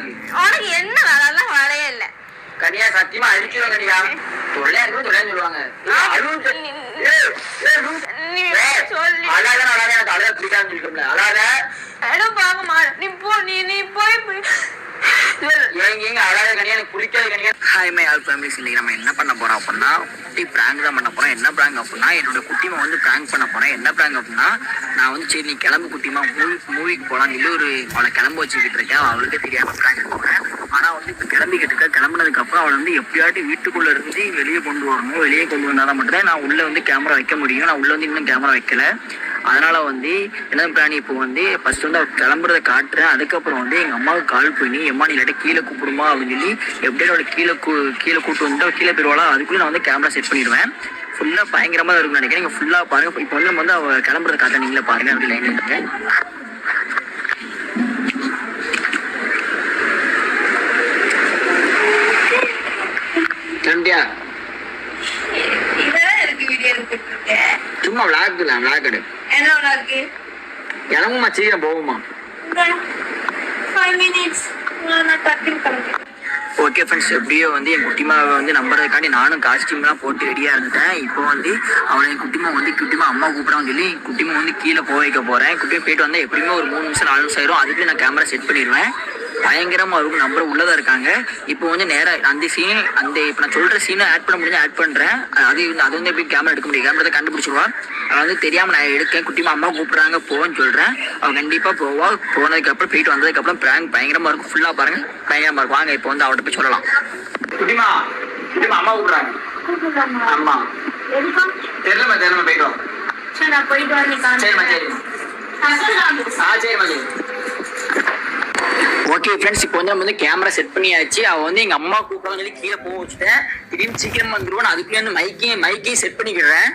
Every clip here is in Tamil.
இருக்கு உனக்கு என்ன அதெல்லாம் வேலையே இல்ல. கனியா சத்தியமா அழிச்சிடும் கனியா. தொல்லையா இருக்கு தொல்லையான்னு சொல்லுவாங்க. அழாத அழாத எனக்கு அழகா பிடிக்காதுன்னு சொல்லிட்டோம்ல அழாத. இடம் பார்க்க மாட்டேன் நீ போ நீ நீ போய் ஏங்க ஏங்க அழாத கனியா எனக்கு பிடிக்காது கனியா ஹாய் மை ஆல் ஃபேமிலிஸ் இன்னைக்கு நம்ம என்ன பண்ண போறோம் அப்படின்னா குட்டி பிராங்க் தான் பண்ண போறோம். என்ன பிராங்க் அப்படின்னா என்னோட குட்டிமா வந்து பிராங்க் பண்ண போறேன். என்ன பிராங்க் அப்படின்னா நான் வந்து சரி நீ கிளம்பு குட்டிமா மூவி மூவிக்கு போலாம் சொல்லி ஒரு அவளை கிளம்ப வச்சுக்கிட்டு இருக்கேன். அவளுக்கு தெரியாம பிராங்க் போறேன். ஆனா வந்து இப்ப கிளம்பிக்கிட்டு இருக்கா. கிளம்புனதுக்கு அப்புறம் அவளை வந்து எப்படியாட்டி வீட்டுக்குள்ள இருந்து வெளியே கொண்டு வரணும். வெளியே கொண்டு வந்தாதான் மட்டும்தான் நான் உள்ள வந்து கேமரா வைக்க முடியும். நான் உள்ள வந்து இன்னும் கேமரா வைக்கல. அதனால வந்து என்ன பிராணி இப்போ வந்து ஃபர்ஸ்ட் வந்து அவ கிளம்புறத காட்டுறேன். அதுக்கப்புறம் வந்து எங்க அம்மாவுக்கு கால் பண்ணி எம்மா நீ இல்லாட்டி கீழே கூப்பிடுமா? அப்படின்னு சொல்லி எப்படியும் அவளை கீழே கூ- கீழே கூட்டு வந்து அவ கீழே போயிடுவாளா அதுக்குள்ள நான் வந்து கேமரா செட் பண்ணிடுவேன். ஃபுல்லா பயங்கரமா தான் இருக்கும்னு நினைக்கிறேன். நீங்க ஃபுல்லா பாருங்க. இப்போ வந்து நம்ம வந்து அவ கிளம்புறத காட்ட நீங்களே பாருங்க அப்படி லைன் இருக்கேன் இருக்கேன் சும்மா விளாக் இல்லை விளாக் எடு. என்ன உனக்கு சீக்கிரம் போகுமா? ஓகே ஃப்ரெண்ட்ஸ் எப்படியோ வந்து என் குட்டிமாவை வந்து நம்புறதுக்காண்டி நானும் காஸ்டியூம்லாம் போட்டு ரெடியாக இருந்துட்டேன். இப்போ வந்து அவளை என் குட்டிமா வந்து குட்டிமா அம்மா கூப்பிடான்னு சொல்லி குட்டிமா வந்து கீழே போக வைக்க போகிறேன் குட்டிமா போயிட்டு வந்தால் எப்படியுமே ஒரு மூணு நிமிஷம் நாலு நிமிஷம் ஆயிரும். அதுக்குள்ளே நான் கேமரா செட் பண்ணிடுவேன். பயங்கரமாக இருக்கும். நம்பர் உள்ளதா இருக்காங்க. இப்போ வந்து நேராக அந்த சீன் அந்த இப்போ நான் சொல்கிற சீனை ஆட் பண்ண முடிஞ்சா ஆட் பண்ணுறேன் அது வந்து- அது வந்து எப்படி கேமரா எடுக்க முடியும்? கேமரா கண்டுபிடிச்சிருவா. அவள் வந்து தெரியாமல் நான் எடுக்கேன். குட்டிமா அம்மா கூப்பிட்றாங்க போன்னு சொல்கிறேன் அவள் கண்டிப்பாக போவா. போனதுக்கப்புறம் போயிட்டு வந்ததுக்கப்புறம் ப்ராங்க் பயங்கரமாக இருக்கும். ஃபுல்லாக பாருங்க. பயங்கரமாக இருக்கும். வாங்க இப்போ வந்து அவட்ட போய் சொல்லலாம். குட்டிமா குட்டிமா அம்மா கூப்பிட்றாங்க. அம்மா எதுக்கும் தெரியலமா தெரியலமா போயிட்டு வா சரிம்மா சரிம்மா. ஆ சரிம்மா சரி ஓகே ஃப்ரெண்ட்ஸ் இப்போ வந்து நம்ம வந்து கேமரா செட் பண்ணியாச்சு. அவ வந்து எங்க அம்மா கூப்பிடலாம் சொல்லி கீழே போக வச்சுட்டேன். திடீர்னு சீக்கிரம் வந்துருவோம் அதுக்குள்ளே வந்து மைக்கையும் மைக்கையும் செட் பண்ணிக்கிடுறேன்.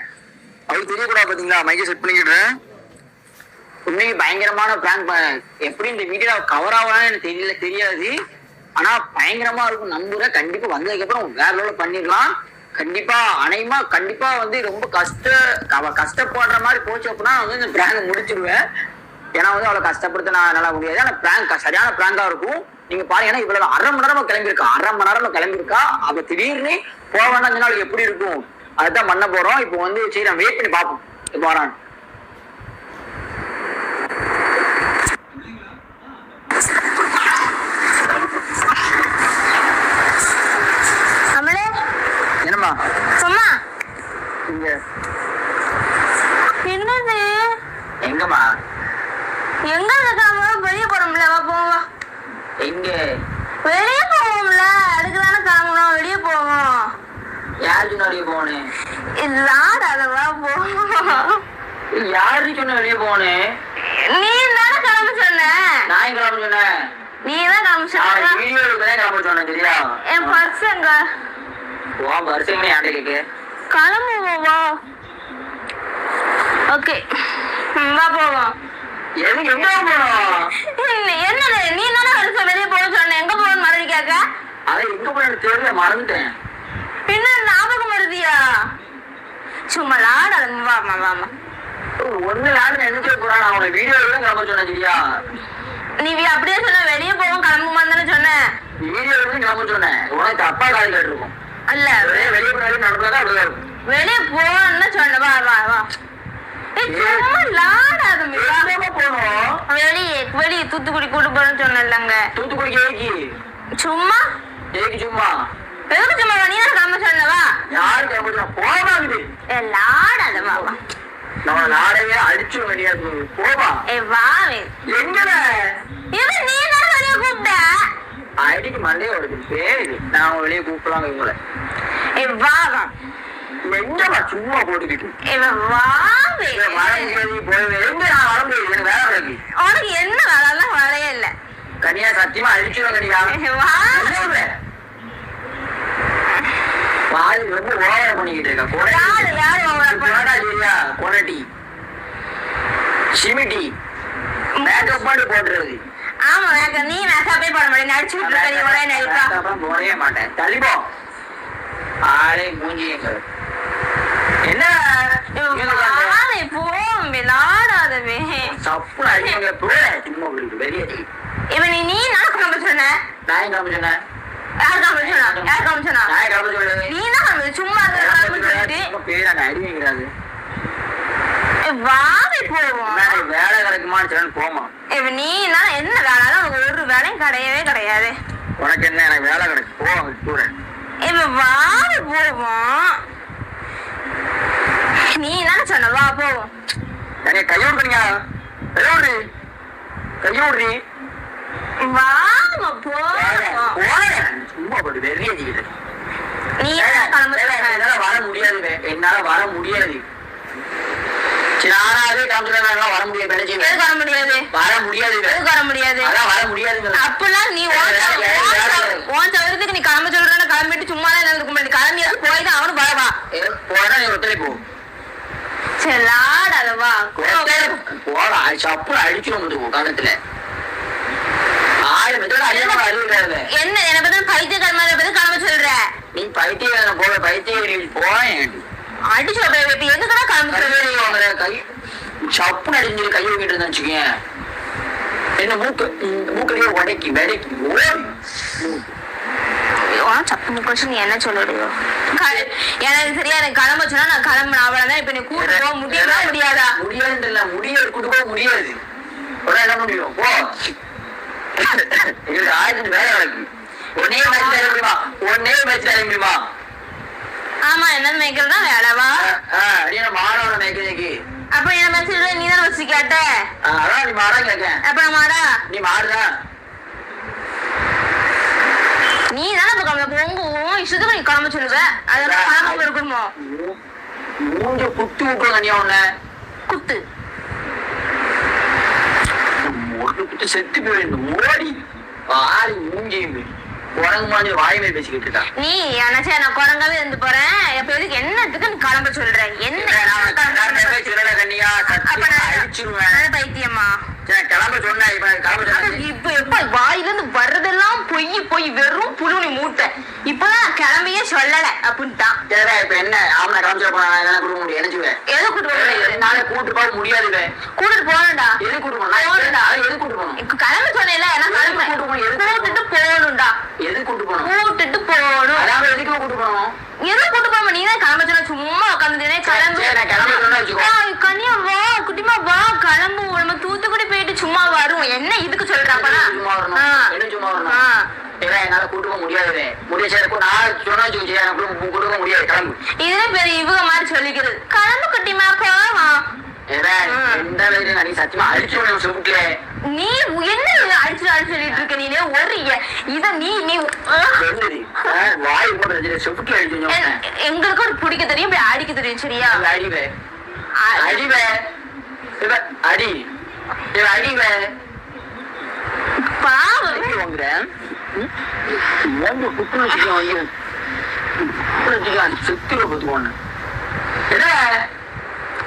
அவளுக்கு தெரியக்கூடாது பாத்தீங்களா? மைக்கை செட் பண்ணிக்கிடுறேன். உண்மைக்கு பயங்கரமான பிராங்க் எப்படி இந்த வீடியோ கவர் ஆகலாம்னு எனக்கு தெரியல தெரியாது. ஆனா பயங்கரமா இருக்கும். நம்புறேன். கண்டிப்பா வந்ததுக்கப்புறம் வேற லெவலில் பண்ணிடலாம். கண்டிப்பா அனைமா கண்டிப்பா வந்து ரொம்ப கஷ்ட கஷ்டப்படுற மாதிரி போச்சு அப்படின்னா வந்து இந்த பிராங்க முடிச்சிடுவேன் ஏன்னா வந்து அவ்வளோ கஷ்டப்படுத்த நான் நல்லா முடியாது. ஆனா பிராங்க் சரியான பிராங்கா இருக்கும். நீங்க பாருங்க ஏன்னா இவ்வளவு அரை மணி நேரமா கிளம்பியிருக்கா. அரை மணி நேரமா கிளம்பியிருக்கா. அப்ப திடீர்னு போவேன்னா இந்த நாள் எப்படி இருக்கும்? அதுதான் பண்ண போறோம். இப்போ வந்து சரி நான் வெயிட் பண்ணி பார்ப்போம். இப்போ வரான் அமலே என்னம்மா சும்மா இங்க என்னது எங்கம்மா எங்க இருக்காம வெளியே போறோம்ல வா போவோம் எங்க வெளியே போவோம்ல அதுக்கு தானே கிளம்பணும் வெளியே போவோம் யாரு சொன்ன வெளியே போனேன் இல்லாத வா போவோம் யாரு சொன்ன வெளியே போனேன் நீ தானே கிளம்ப சொன்ன. நான் எங்க கிளம்ப சொன்னேன்? நீ தான் கிளம்ப நான் சொன்ன வீடியோ எடுக்கதான் கிளம்ப சொன்னேன் சரியா? என் பர்ஸ் எங்க? வா யார்ட்ட கேக்கு கிளம்புவோம் வா. ஓகே. வா போவோம். எதுக்கு எங்க என்ன- என்னது? நீ தானே வருஷம் வெளியே போக சொன்ன. எங்க போகணும் மறுபடி கேட்க? அதான் எங்க தெரியல மறந்துட்டேன். பின்ன ஞாபகம் வருதியா? சும்மா லாடாத வாமா வாமா ஒண்ணு நாள் என்ன போறான் அவனை வீடியோ எடுக்க கிளம்ப சொன்னேன் சரியா? நீ அப்படியே சொன்ன வெளியே போவோம் கிளம்புமா தானே சொன்ன வீடியோ எடுக்க கிளம்ப சொன்னேன். உனக்கு தப்பா கால் கேட்டிருக்கும். அல்ல. வெளியே போனாலும் நடந்தாதான் அப்படிதான் இருக்கும். வெளியே போன்னு சொன்ன வா வா வா. வெளியே வெளியே தூத்துக்குடி கூட்டு போறேன்னு சொன்னல்லங்க தூத்துக்குடி ஏக்கி சும்மா? ஏக்கி சும்மா? எதுக்கு சும்மா நீ தான் கிளம்ப சொன்னவா யாரு கிளம்ப ஏ லாடாத வா வா. நம்ம நாடவே அடிச்சு வெளியா போவா? ஏ வா வே. எங்கட? இவன் நீ தானே வெளியே கூப்பிட்ட? ஐடிக்கு மண்டே வருது. பேரு நான் வெளியே கூப்பிடலாம் இவங்களை ஏ வா வா. எங்கம்மா சும்மா போட்டுக்கிட்டு? ஏ வா வே. இங்க வர முடியாது போய் எங்க நான் வர முடியாது எனக்கு வேலை கிடக்கு உனக்கு என்ன வேலை? வேலையே இல்ல. கனியா சத்தியமா அழிச்சிடும் கனியா. வாய் ரொம்ப ஓவர பண்ணிக்கிட்டு இருக்கா? யாரு உங்களை கொனடா சரியா கொனட்டி சிமிட்டி. மேக்கப் பண்ணி போட்டுறது ஆமா எனக்கு நீ மேக்கப்பே போட மாட்டேன். நடிச்சு விட்டு நீ ஒரே நடிப்பா போடவே மாட்டேன். தள்ளிப்போ. ஆளே மூஞ்சி என்ன? இவன் நீ நீ நான் கிளம்ப சொன்ன? நான் கிளம்ப சொன்னேன் யார் கிளம்ப சொன்னா? யார் கிளம்ப சொன்னா? நீ தான் சும்மா கிளம்பு சொல்லிட்டு. பேர் அங்க வாடி போவோம். வேலை கிடைக்குமான்னு சொல்லி போமா இப்ப நீ தான் என்ன வேலை? ஒரு வேலையும் கிடையவே கிடையாது. உனக்கு என்ன எனக்கு வேலை கிடைக்கும் போ விட்டுறேன் இப்ப வாடி போவோம். நீ தானே சொன்ன வா போவோம் என்னை கையோடுறீங்க கையோடு. கையோடுறி வாங்க போவோம் சும்மா போட்டு வெறிய நீ வர முடியாது. என்னால வர முடியாது. ஆனாவே காமிச்சுனா வர முடியாது வர முடியாது? வர முடியாது. வர முடியாது? வர முடியாதுங்க அப்பெல்லாம் நீ சௌகரியத்துக்கு நீ கிளம்ப சொல்றேன்னு கிளம்பிட்டு சும்மா தான் இருக்க முடியாது. கிளம்பி அது போய் தான் அவனு வரவா போனா நீ ஒத்தனை போ. சரி லாடாத வா. போடா சப்பு அடிச்சிடும் வந்து கணத்துல என்ன என்ன பத்தி பைத்தியக்கார மாதிரி பத்தி கிளம்ப சொல்ற? நீ பைத்தியம் போக பைத்தியம் போயேன் அடிச்சு இப்ப எதுக்கடா கிளம்ப சொல்ற கை சப்புன்னு அடிஞ்சு கை வைக்கிட்டு இருந்தா வச்சுக்கேன். என்ன மூக்கு? மூக்கிலேயே உடைக்கி வெடைக்கி சப்பு முக்கச்சு நீ என்ன சொல்லுறியோ எனக்கு சரியா எனக்கு நான் கிளம்புன அவ்வளவுதான். இப்ப நீ கூட்டு போக முடியாதா? முடியாது இல்ல முடியாது கூட்டு போக முடியாது. என்ன முடியும் போ. இது ஆயிரத்து வேலை நடக்கு உடனே மேட்ச் முடியுமா உடனே மேட்ச் முடியுமா ஆமா என்ன மேய்க்கிறதா வேலைவா அடியா மாடோட மேய்க்கிறதுக்கு அப்ப என்ன மெசேஜ் நீ தானே வச்சு கேட்ட அதான் நீ மாடா கேட்க அப்ப மாடா? நீ மாடுதான் நீ தானே இப்ப கிளம்ப உங்க இஷ்டத்துக்கு நீ கிளம்ப சொல்லுவ? அதெல்லாம் கிளம்ப இருக்கணுமோ மூஞ்ச குத்து விட்டுருங்க நீ உன்ன? குத்து. ஒரு குத்து செத்து போயிருந்து மோடி. ஆளி மூஞ்சியும் உடம்பு மாதிரி வாயுமே பேசிக்கிட்டு இருக்கா? நீ நினைச்சா நான் குரங்காவே இருந்து போறேன். இப்ப எதுக்கு என்னத்துக்கு கிளம்ப சொல்ற? என்ன பைத்தியமா? சரி, கிளம்ப சொன்னேன் இப்ப நான் கிளம்ப ஆனா சொன்னேன் இப்ப எப்ப வாயில இருந்து வர்றதெல்லாம் பொய் பொய் வெறும் புழுனி மூட்டை. இப்பதான் கிளம்பியே சொல்லல அப்படின்ட்டான். இப்ப என்ன? ஆமா கிளம்ப போனா கொடுக்க முடியும்? நினைச்சுவேன் எது கூட்டு போக முடியாது நாளை கூட்டு போக முடியாது கூட்டிட்டு போகணும்டா. எது கூட்டு போகணும்டா எது கூட்டு போகணும்? கிளம்ப சொன்னேன்ல நான் கிளம்புறேன் கூட்டு போகணும்? கூட்டிட்டு போகணும்டா. எது கூட்டு போகணும்? கூட்டிட்டு போகணும். அதாவது எதுக்கு கூட்டு போகணும்? எது கூட்டு போக நீ தான் கிளம்ப சொன்ன சும்மா உட்காந்துட்டே கிளம்பு. கனியா வா குட்டிமா வா கிளம்பு. நம்ம தூத்துக்குடி போயிட்டு சும்மா வரும் என்ன இதுக்கு சொல்றாப்பனா சும்மா வரணும். என்ன சும்மா ஏன்னா என்னால கூட்டு போக முடியாது. முடியாது. இதுல பெரிய இவங்க மாதிரி சொல்லிக்கிறது. கிளம்பு குட்டிமா போவா ஏன்னா எந்த வயசுல நீ என்ன அடிச்சு அடிச்சு சொல்லிட்டு இருக்க? நீ ஒரு இத நீ நீ எங்களுக்கு ஒரு பிடிக்க தெரியும் இப்படி அடிக்க தெரியும் சரியா? அடிவே அடிவே அடி அடிவே பாவம். மூன்று குத்து வச்சுக்க வாங்கி குத்து வச்சுக்க செத்துல பத்துக்கோன்னு என்ன அப்ப என்ன இதுக்கு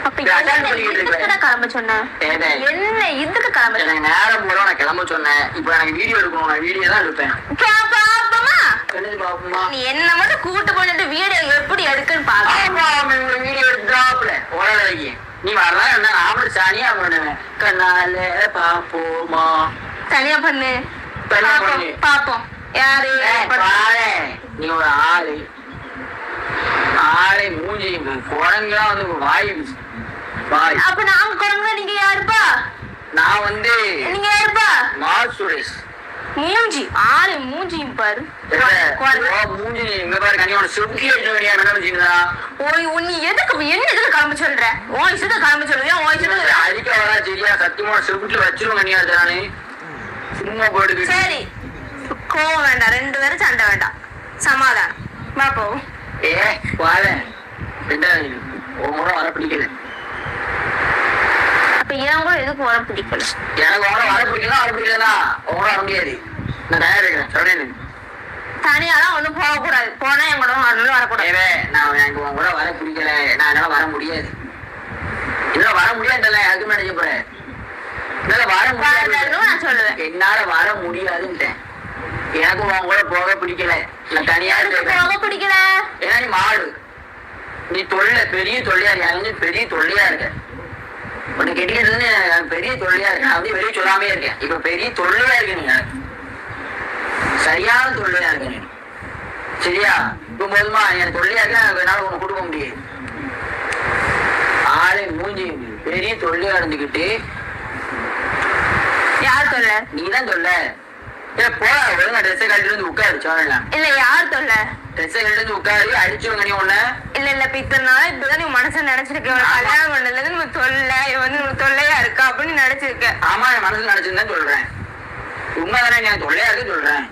கிளம்ப சொன்ன ஏதே. என்ன இதுக்கு கிளம்ப நேரம் போல நான் கிளம்ப சொன்னேன். இப்போ எனக்கு வீடியோ எடுக்கணும். நான் வீடியோ தான் எடுப்பேன். நீ என்ன மட்டும் கூட்டு போட்டு வீடியோ எப்படி எடுக்குன்னு பாக்க வீடியோ எடுத்தாப்புல. உலகி நீ வரலாம் என்ன? ஆம்பளை சாணியா பண்ணுவேன். கண்ணால பாப்போமா? தனியா பண்ணு. பாப்போம், யாரு? நீ ஒரு ஆளு. ஆளை மூஞ்சி குரங்கெல்லாம் வந்து வாய் வாய் அப்ப நாங்க குரங்குல நீங்க யாருப்பா? நான் வந்து நீங்க யாருப்பா? மால் சுரேஷ். மூஞ்சி ஆளு மூஞ்சியும் பாரு. ஓ, மூஞ்சி இங்க பாரு கனியோட சுருக்கி அடிச்சு வேண்டியா என்ன வச்சுக்கிறா ஓய் உன் எதுக்கு என்ன எதுக்கு கிளம்ப சொல்ற? உன் இஷ்டத்தை கிளம்ப சொல்றியா உன் இஷ்டத்துக்கு அடிக்க வரா சரியா? சத்தியமா செவுட்டுல வச்சிருவோம் கனியா தானே சும்மா போட்டுக்கிட்டு சரி. கோவம் வேண்டாம். ரெண்டு பேரும் சண்டை வேண்டாம். சமாதானம். வா போவோம். ஏ வாழ ரெண்டாவது ஒரு முறை வர பிடிக்கல. கூட எதுக்கு வர பிடிக்கல. எனக்கு வர வர பிடிக்கலாம் வர பிடிக்கலனா முறை வர முடியாது. நான் தயார் இருக்கிறேன். சொல்றேன் தனியாலாம் ஒண்ணும் போக கூடாது. போனா என் கூட வரணும் வரக்கூடாது நான் எனக்கு உன் கூட வர பிடிக்கல. நான் என்னால வர முடியாது. என்னால வர முடியாதுல்ல. அதுக்கு மேலே போறேன் என்னால வர முடியாது நான் சொல்லுவேன். என்னால வர முடியாதுன்ட்டேன். எனக்கு உன் கூட போக பிடிக்கல. நான் தனியா போக பிடிக்கல? ஏன்னா நீ மாடு. நீ தொல்லை பெரிய தொல்லையா இருக்க எனக்கு வந்து பெரிய தொல்லையா இருக்க. உன்னை கெட்டிக்கிறதுன்னு பெரிய தொல்லையா இருக்கு நான் வந்து வெளியே சொல்லாமே இருக்கேன். இப்ப பெரிய தொல்லையா இருக்கு நீங்க சரியான தொல்லையா இருக்கு நீ. சரியா? இப்ப போதுமா? என் தொல்லையா இருக்க? என்னால உனக்கு கொடுக்க முடியாது. ஆளை மூஞ்சி பெரிய தொல்லையா இருந்துகிட்டு யார் தொல்ல? நீ தான் சொல்ல ஏ போ ஒழுங்கா வந்து உட்காரு சொல்லலாம் இல்ல யார் தொல்ல ட்ரெஸ்ஸை கட்டிட்டு வந்து உட்காரு அடிச்சுவங்க நீ உன்ன. இல்ல இல்ல இப்ப இத்தனை நாள் இப்பதான் நீ மனசுல நினைச்சிருக்க? கல்யாணம் பண்ணதுல நம்ம தொல்லை இவன் வந்து நமக்கு தொல்லையா இருக்கா அப்படின்னு நினைச்சிருக்க. ஆமா என் மனசுல நினைச்சிருந்தேன் சொல்றேன். உண்மைதானே நான் தொல்லையா இருக்கு சொல்றேன்.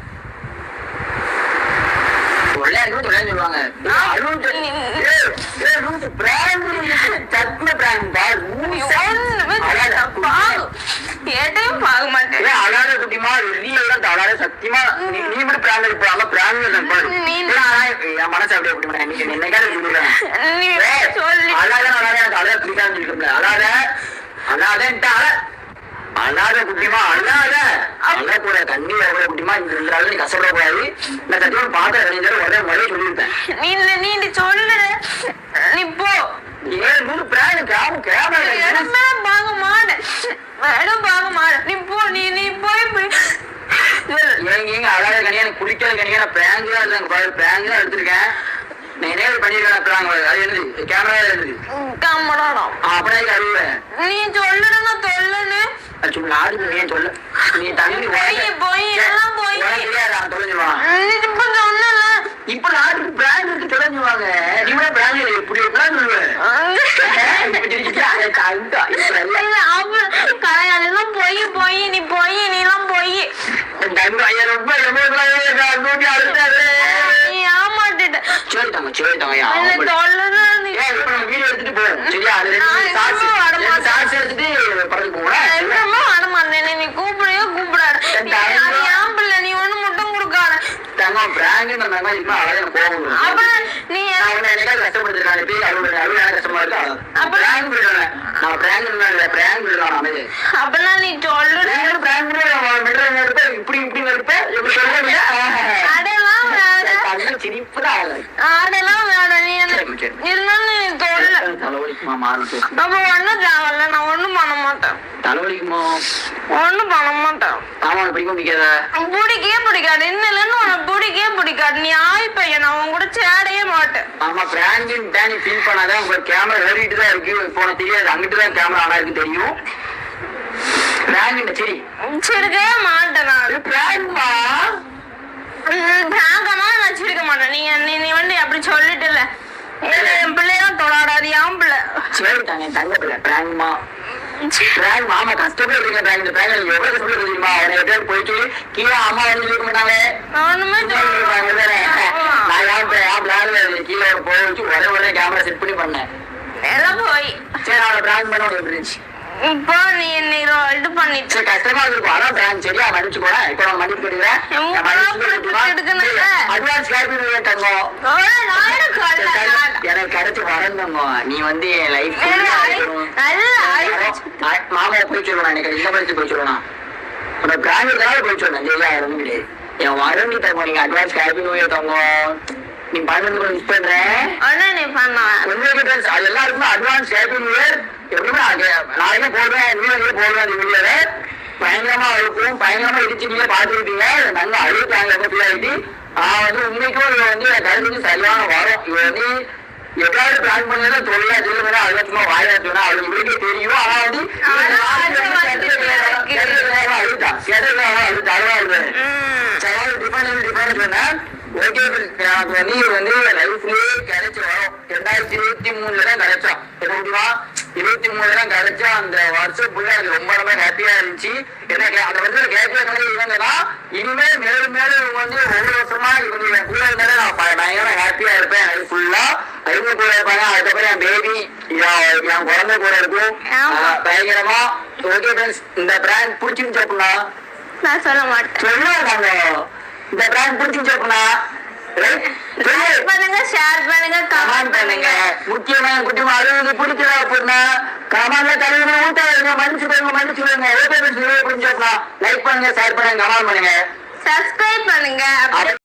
தொல்லையா இருக்கு தொல்லையா சொல்லுவாங்க. ஏய், அழுவுட்டு. ஏய், ஏய், லூசு, prank இருக்கு. சட்ன prank பா, நீ லூசா. ஒண்ணுமே அழாத, பாகு கேட்டையும் பார்க்க மாட்டேன். குட்டிமா, வெளிய எல்லாம் அழாத, சத்தியமா நீ நீ மட்டும் prank இருக்கு, ஆமா, prank தான் பாரு. நீ- ஏய், அழா- என் மனசு அப்படியே குட்டிமா, அழாத, அழாத. அழக்கூடாது, இந்த ரெண்டு நீ கஷ்டப்படக்கூடாது. நான் சத்தியமா ரெண்டு தடவை உடனே முறையே சொல்லியிருப்பேன். நீ சொல்லு நீ போ ஏய், நூறு prank, கேம- கேமரா இல்லை. இடமே பார்க்க மாட்டேன் இடம் பார்க்க மாட்டேன் நீ போ நீ நீ போய் போய் சொல்லு. ஏங்க, ஏங்க, நான் prank தான் எடுத்தேன் பாரு, தான் எடுத்திருக்கேன். நான் என்ன பண்ணிருக்கேன்? அது என்னது? கேமரா என்னது? கம்மடாடா அப்படியே அழுவேன் நீ சொல்லுடா நான் சொல்லு சும்மா நாடு நீ சொல்லு? நீ போய், போய், எல்லாம் போய். தொலைஞ்சுவான் நீ இப்ப சொன்னல. இப்ப நாட்டுக்கு பிராண்ட் இருக்கு தொலைஞ்சுவாங்க. நீ கூட பிராண்ட் இப்படி இல்ல அவ கலையாளெல்லாம் போய் போய் நீ போய் நீ எல்லாம் போய். நீ ஏமாட்டிட்ட சரி தங்க சரி தங்க இல்ல சொல்லுடா நீ வீடியோ எடுத்துட்டு போ. சரியா? அது ரெண்டு எடுத்துட்டு படத்துக்கு போறேன் என்னமோ வரமாட்டேன் நீ கூப்பிடையோ கூப்பிடாத நீ அது ஏன் பிள்ளை நீ ஒண்ணு முட்டம் கொடுக்காத நம்ம இதுமா அழகாக கோவம் அப்ப நீ என்னைக்காவது கஷ்டப்படுத்திருக்கேன் நீ போய் அழுவுறேன் அழுவுறேன் கஷ்டமா இருக்கு? அப்ப- பிராங்க் விடுறேன் நான் பிராங்க் இல்லை பிராங்க் விடுறேன் அமைதி நீ சொல்லுடா நீங்களும் prank பண்ணி அவன் மிரட்டல் எடுப்ப, இப்படி இப்படி இப்படி சொல்லுவீங்க. அதெல்லாம் அதெல்லாம் வேற நீ. இருந்தாலும் நீ சொல்லு தலைவலிக்குமா மாறுது. அப்ப ஒண்ணும் தேவையில்ல நான் ஒண்ணும் பண்ண மாட்டேன் தலைவலிக்குமா? ஒண்ணும் பண்ண மாட்டேன் ஆமா, பிடிக்குமா, பிடிக்காதா? பிடிக்கவே பிடிக்காது இன்னில இருந்து உனக்கு பிடிக்கவே பிடிக்காது நீ ஆய் பையன் நான் உன் கூட சேடையே மாட்டேன் ஆமா, prank ன்னு தான் நீ feel பண்ணாத. உங்க camera ஏறிட்டு தான் இருக்கு. இப்போ தெரியாது. அங்கிட்டு தான் camera on ஆயிருக்கு தெரியும். ன்னு சரி. சிரிக்கவே மாட்டேன் நான் இது prank மா. பிராங்கமா நான் சிரிக்க மாட்டேன். நீங்க நீ நீ வந்து அப்படி சொல்லிட்டுல இது என் பிள்ளையெல்லாம் தொடாடாது என் பிள்ளை. சரி, தங்க, தங்க பிள்ளை, prank மா. prank மா. ஆமா, கஷ்டப்பட்டு prank எனக்கு எவ்வளவு கஷ்டப்பட்டு தெரியுமா? அவனை எப்படியாவது போயிட்டு கீழே அம்மா வந்து இருக்க மாட்டாங்க நான் ஒண்ணுமே கீழே போய் வச்சு ஒரே ஒரே கேமரா செட் பண்ணி பண்ணேன். எல்லாம் போய். சரி அவனை பிராங்க் பண்ண உனக்கு எப்படி இருந்துச்சு இப்போ நீ என்னை இது பண்ணிட்டு கஷ்டமா இருக்கும் அதான் பிராங்க் சரியா மன்னிச்சுக்கோட இப்போ நான் எல்லாம் எடுக்கணும்ல. அட்வான்ஸ் கேட்டு தங்கம். எனக்கு கிடைச்சு வரந்தங்க நீ வந்து என் லைஃப் நல்லா அழி- நல்லா அழி- மாமா போய் சொல்லணும் எனக்கு இந்த பரிசு போய் சொல்லணும் உன்னோட இருக்கிறால போய் சொல்லணும் சரியா என் வரண்டி தங்க நீங்க அட்வான்ஸ் கேட்டு நோய் தங்க. நீ கொஞ்சம் மிஸ் friends, அது எல்லாருக்குமே happy new year. எப்பவுமே நாளைக்கே போடுவேன். பயங்கரமா இருக்கும் பயங்கரமா இடிச்சு நீங்க பாத்துருப்பீங்க நல்லா அழுத்தாங்க பிள்ளையாட்டி நான் வந்து உண்மைக்கும் இவன் வந்து என் கருத்துக்கு சரியான வரும். இவன் வந்து எப்பயாவது பிளான் பண்ணதை தொழிலா சொல்லுவேன் அதுல சும்மா வாயாச்சுனா அவளுக்கு இவருக்கே தெரியும். ஆனா வந்து அழுத்தா கேட்டதுக்காக அழுத்தா அழுவா எனக்கு வந்து வந்து லைஃப்லயே கிடைச்சு வரும் ரெண்டாயிரத்தி இருபத்தி மூணுல தான் கிடைச்சோம். இருபத்தி மூணுல தான் கிடைச்சா அந்த வருஷம் ஃபுல்லா எனக்கு ரொம்ப ரொம்ப ஹாப்பியா இருந்துச்சு. எனக்கு அந்த வந்து கேட்கல மாதிரி இவங்கன்னா இனிமே மேலும் மேலும் வந்து ஒவ்வொரு வருஷமா இவங்க கூட இருந்தாலே நான் பயங்கர ஹாப்பியா இருப்பேன்? லைஃப் ஃபுல்லா இவங்க கூட இருப்பாங்க. அதுக்கப்புறம் என் பேபி என் குழந்தை கூட இருக்கும். பயங்கரமா. ஓகே ஃப்ரெண்ட்ஸ் இந்த பிராண்ட் பிடிச்சிருந்துச்சு அப்படின்னா நான் சொல்ல மாட்டேன். சொல்லுவாங்க இந்த பிராண்ட் லைக் பண்ணுங்க ஷேர் பண்ணுங்க கமெண்ட் பண்ணுங்க. முக்கியமான குட்டிமா அறுபது பிடிக்கல அப்படின்னா கமெண்ட்ல தலைவர் ஊட்டாங்க மன்னிச்சு போங்க மன்னிச்சு போங்க எவ்வளவு பிடிச்சிருக்கா லைக் பண்ணுங்க ஷேர் பண்ணுங்க கமெண்ட் பண்ணுங்க. சப்ஸ்கிரைப் பண்ணுங்க